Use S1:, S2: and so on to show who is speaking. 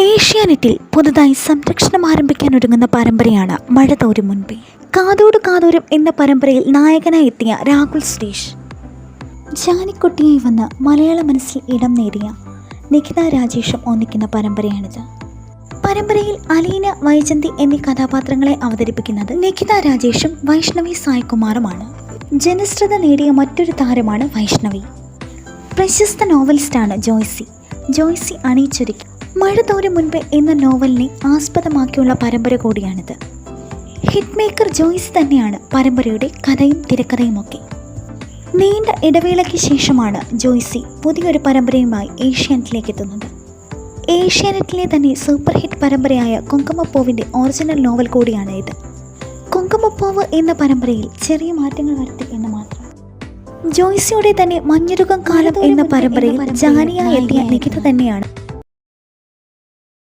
S1: ഏഷ്യാനെറ്റിൽ പുതുതായി സംരക്ഷണം ആരംഭിക്കാൻ ഒരുങ്ങുന്ന പരമ്പരയാണ് മഴ തോരും മുൻപേ. കാതോട് കാതോരം എന്ന പരമ്പരയിൽ നായകനായി എത്തിയ രാഹുൽ സുരേഷ്. ജാനിക്കുട്ടിയായി വന്ന് മലയാള മനസ്സിൽ ഇടം നേടിയ നിഖിത രാജേഷും ഒന്നിക്കുന്ന പരമ്പരയാണിത്. പരമ്പരയിൽ അലീന വൈജന്തി എന്നീ കഥാപാത്രങ്ങളെ അവതരിപ്പിക്കുന്നത് നിഖിത രാജേഷും വൈഷ്ണവി സായ്കുമാറുമാണ്. ജനശ്രദ്ധ നേടിയ മറ്റൊരു താരമാണ് വൈഷ്ണവി. പ്രശസ്ത നോവലിസ്റ്റാണ് ജോയ്സി. ജോയ്സി അണിയിച്ചൊരുക്കി മഴ തോരും മുൻപ് എന്ന നോവലിനെ ആസ്പദമാക്കിയുള്ള പരമ്പര കൂടിയാണിത്. ഹിറ്റ് മേക്കർ ജോയ്സ് തന്നെയാണ് പരമ്പരയുടെ കഥയും തിരക്കഥയുമൊക്കെ. നീണ്ട ഇടവേളയ്ക്ക് ശേഷമാണ് ജോയ്സി പുതിയൊരു പരമ്പരയുമായി ഏഷ്യാനെറ്റിലേക്ക് എത്തുന്നത്. ഏഷ്യാനെറ്റിലെ തന്നെ സൂപ്പർ ഹിറ്റ് പരമ്പരയായ കുങ്കുമപ്പൂവിന്റെ ഒറിജിനൽ നോവൽ കൂടിയാണ് ഇത്. കുങ്കുമപ്പൂവ് എന്ന പരമ്പരയിൽ ചെറിയ മാറ്റങ്ങൾ വരുത്തി എന്ന് മാത്രം. ജോയ്സിയുടെ തന്നെ മഞ്ഞുരുകം കാലം എന്ന പരമ്പരയിൽ ജാനിയായി എത്തിയ നികിത തന്നെയാണ്